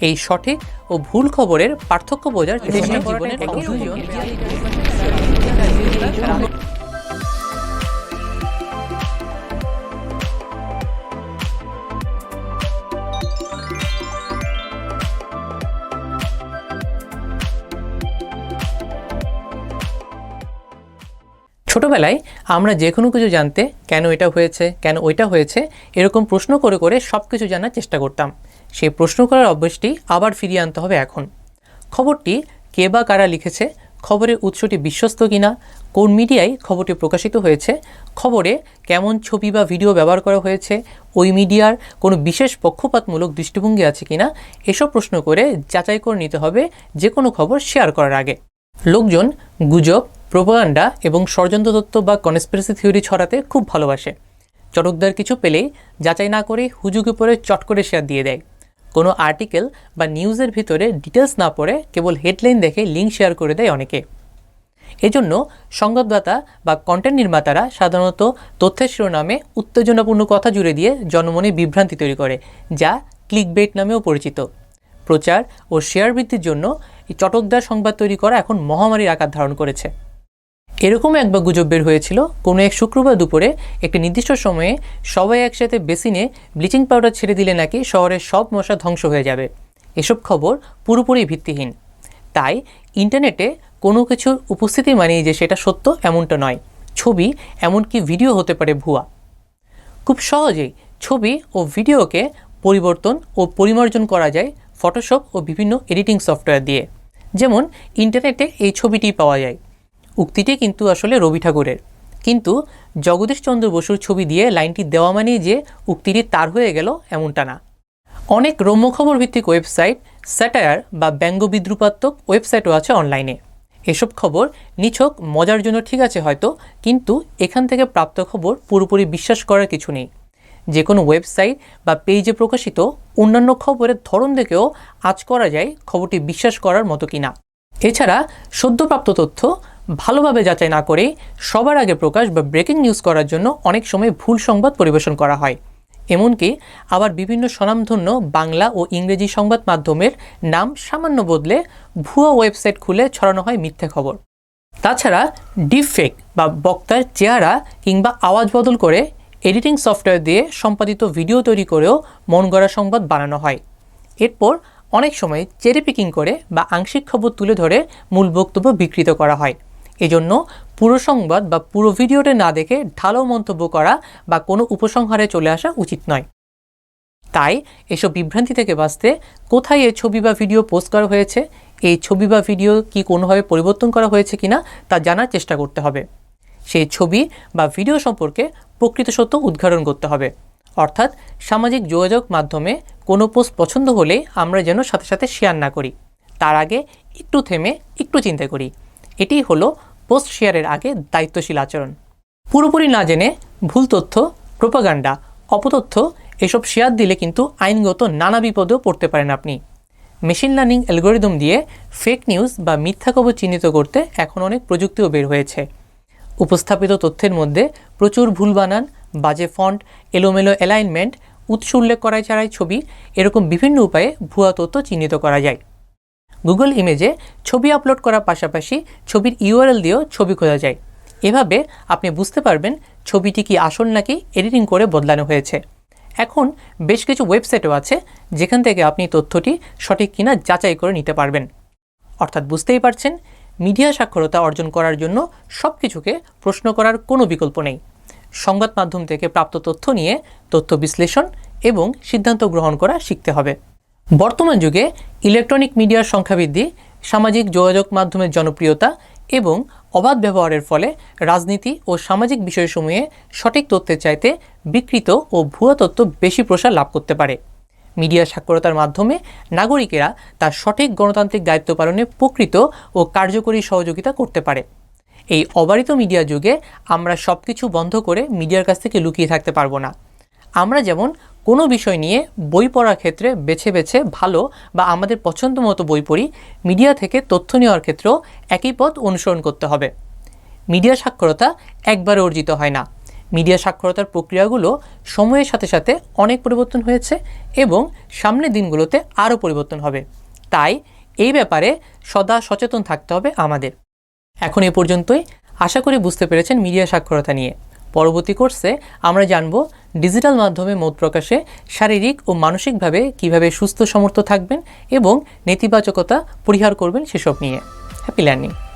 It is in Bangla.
এই সঠিক ও ভুল খবরের পার্থক্য বোঝার চেষ্টা জীবনের ছোটবেলায় আমরা যে কোনো কিছু জানতে কেন এটা হয়েছে কেন ওইটা হয়েছে এরকম প্রশ্ন করে করে সব কিছু জানার চেষ্টা করতাম। সেই প্রশ্ন করার অভ্যাসটি আবার ফিরিয়ে আনতে হবে এখন। খবরটি কে বা কারা লিখেছে, খবরের উৎসটি বিশ্বস্ত কিনা, কোন মিডিয়ায় খবরটি প্রকাশিত হয়েছে, খবরে কেমন ছবি বা ভিডিও ব্যবহার করা হয়েছে, ওই মিডিয়ার কোনো বিশেষ পক্ষপাতমূলক দৃষ্টিভঙ্গি আছে কিনা, এসব প্রশ্ন করে যাচাই করে নিতে হবে যে কোনো খবর শেয়ার করার আগে। লোকজন গুজব, প্রোপাগান্ডা এবং ষড়যন্ত্র তত্ত্ব বা কনস্পিরেসি থিওরি ছড়াতে খুব ভালোবাসে। চটকদার কিছু পেলেই যাচাই না করে হুজুগে পড়ে চট করে শেয়ার দিয়ে দেয়। কোনো আর্টিকেল বা নিউজের ভিতরে ডিটেলস না পড়ে কেবল হেডলাইন দেখে লিঙ্ক শেয়ার করে দেয় অনেকে। এজন্য সংবাদদাতা বা কন্টেন্ট নির্মাতারা সাধারণত তথ্যের শিরোনামে উত্তেজনাপূর্ণ কথা জুড়ে দিয়ে জনমনে বিভ্রান্তি তৈরি করে, যা ক্লিকবেট নামেও পরিচিত। প্রচার ও শেয়ার বৃদ্ধির জন্য চটকদার সংবাদ তৈরি করা এখন মহামারীর আকার ধারণ করেছে। এরকম একবার গুজব বের হয়েছিল। কোনো এক শুক্রবার দুপুরে একটি নির্দিষ্ট সময়ে সবাই একসাথে বেসিনে ব্লিচিং পাউডার ছেড়ে দিলে নাকি শহরের সব মশা ধ্বংস হয়ে যাবে। এসব খবর পুরোপুরি ভিত্তিহীন। তাই ইন্টারনেটে কোনো কিছুর উপস্থিতি মানিয়ে যে সেটা সত্য এমনটা নয়। ছবি এমনকি ভিডিও হতে পারে ভুয়া। খুব সহজেই ছবি ও ভিডিওকে পরিবর্তন ও পরিমার্জন করা যায় ফটোশপ ও বিভিন্ন এডিটিং সফটওয়্যার দিয়ে। যেমন ইন্টারনেটে এই ছবিটি পাওয়া যায়। উক্তিটি কিন্তু আসলে রবি ঠাকুরের। কিন্তু জগদীশচন্দ্র বসুর ছবি দিয়ে লাইনটি দেওয়া মানেই যে উক্তিটি তার হয়ে গেল এমনটা না। অনেক রম্য খবর ভিত্তিক ওয়েবসাইট, স্যাটায়ার বা ব্যঙ্গ বিদ্রুপাত্মক ওয়েবসাইটও আছে অনলাইনে। এসব খবর নিছক, মজার জন্য ঠিক আছে হয়তো, কিন্তু এখান থেকে প্রাপ্ত খবর পুরোপুরি বিশ্বাস করার কিছু নেই। যে কোনো ওয়েবসাইট বা পেজে প্রকাশিত অন্যান্য খবরের ধরন দেখেও আজ করা যায় খবরটি বিশ্বাস করার মতো কিনা। এছাড়া সদ্যপ্রাপ্ত তথ্য ভালোভাবে যাচাই না করে সবার আগে প্রকাশ বা ব্রেকিং নিউজ করার জন্য অনেক সময় ভুল সংবাদ পরিবেশন করা হয়। এমনকি আবার বিভিন্ন স্বনামধন্য বাংলা ও ইংরেজি সংবাদ মাধ্যমের নাম সামান্য বদলে ভুয়া ওয়েবসাইট খুলে ছড়ানো হয় মিথ্যে খবর। তাছাড়া ডিপফেক বা বক্তার চেহারা কিংবা আওয়াজ বদল করে এডিটিং সফটওয়্যার দিয়ে সম্পাদিত ভিডিও তৈরি করেও মন গড়া সংবাদ বানানো হয়। এরপর অনেক সময় চেরি পিকিং করে বা আংশিক খবর তুলে ধরে মূল বক্তব্য বিকৃত করা হয়। এজন্য পুরো সংবাদ বা পুরো ভিডিওটা না দেখে ঢালো মন্তব্য করা বা কোনো উপসংহারে চলে আসা উচিত নয়। তাই এসব বিভ্রান্তি থেকে বাঁচতে কোথায় এই ছবি বা ভিডিও পোস্ট করা হয়েছে, এই ছবি বা ভিডিও কি কোনোভাবে পরিবর্তন করা হয়েছে কিনা তা জানার চেষ্টা করতে হবে। সেই ছবি বা ভিডিও সম্পর্কে প্রকৃত সত্য উদ্ঘাটন করতে হবে। অর্থাৎ সামাজিক যোগাযোগ মাধ্যমে কোনো পোস্ট পছন্দ হলে আমরা যেন সাথে সাথে শেয়ার না করি। তার আগে একটু থেমে একটু চিন্তা করি। এটিই হলো পোস্ট শেয়ারের আগে দায়িত্বশীল আচরণ। পুরোপুরি না জেনে ভুল তথ্য, প্রোপাগান্ডা, অপতথ্য এসব শেয়ার দিলে কিন্তু আইনগত নানা বিপদেও পড়তে পারেন আপনি। মেশিন লার্নিং অ্যালগোরিদম দিয়ে ফেক নিউজ বা মিথ্যা খবর চিহ্নিত করতে এখন অনেক প্রযুক্তিও বের হয়েছে। উপস্থাপিত তথ্যের মধ্যে প্রচুর ভুল বানান, বাজে ফন্ট, এলোমেলো অ্যালাইনমেন্ট, উৎস উল্লেখ করাই ছাড়াই ছবি, এরকম বিভিন্ন উপায়ে ভুয়া তথ্য চিহ্নিত করা যায়। গুগল ইমেজে ছবি আপলোড করার পাশাপাশি ছবির ইউআরএল দিয়েও ছবি খোঁজা যায়। এভাবে আপনি বুঝতে পারবেন ছবিটি কি আসল নাকি এডিটিং করে বদলানো হয়েছে। এখন বেশ কিছু ওয়েবসাইটও আছে যেখান থেকে আপনি তথ্যটি সঠিক কিনা যাচাই করে নিতে পারবেন। অর্থাৎ বুঝতেই পারছেন, মিডিয়া সাক্ষরতা অর্জন করার জন্য সব কিছুকে প্রশ্ন করার কোনো বিকল্প নেই। সংবাদ মাধ্যম থেকে প্রাপ্ত তথ্য নিয়ে তথ্য বিশ্লেষণ এবং সিদ্ধান্ত গ্রহণ করা শিখতে হবে। বর্তমান যুগে ইলেকট্রনিক মিডিয়ার সংখ্যা বৃদ্ধি সামাজিক যোগাযোগ মাধ্যমের জনপ্রিয়তা এবং অবাধ ব্যবহারের ফলে রাজনীতি ও সামাজিক বিষয়সমূহে সঠিক তথ্যের চাইতে বিকৃত ও ভুয়া তথ্য বেশি প্রসার লাভ করতে পারে। মিডিয়া সাক্ষরতার মাধ্যমে নাগরিকেরা তার সঠিক গণতান্ত্রিক দায়িত্ব পালনে প্রকৃত ও কার্যকরী সহযোগিতা করতে পারে। এই অবারিত মিডিয়া যুগে আমরা সব কিছু বন্ধ করে মিডিয়ার কাছ থেকে লুকিয়ে থাকতে পারব না। আমরা যেমন কোনো বিষয় নিয়ে বই পড়ার ক্ষেত্রে বেছে বেছে ভালো বা আমাদের পছন্দ মতো বই পড়ি, মিডিয়া থেকে তথ্য নেওয়ার ক্ষেত্রেও একই পথ অনুসরণ করতে হবে। মিডিয়া সাক্ষরতা একবারে অর্জিত হয় না। মিডিয়া সাক্ষরতার প্রক্রিয়াগুলো সময়ের সাথে সাথে অনেক পরিবর্তন হয়েছে এবং সামনের দিনগুলোতে আরও পরিবর্তন হবে। তাই এই ব্যাপারে সদা সচেতন থাকতে হবে আমাদের। এখন এ পর্যন্তই। আশা করি বুঝতে পেরেছেন মিডিয়া সাক্ষরতা নিয়ে। পরবর্তী কোর্সে আমরা জানব ডিজিটাল মাধ্যমে মত প্রকাশে শারীরিক ও মানসিকভাবে কীভাবে সুস্থ, সমর্থ থাকবেন এবং নেতিবাচকতা পরিহার করবেন সেসব নিয়ে। Happy learning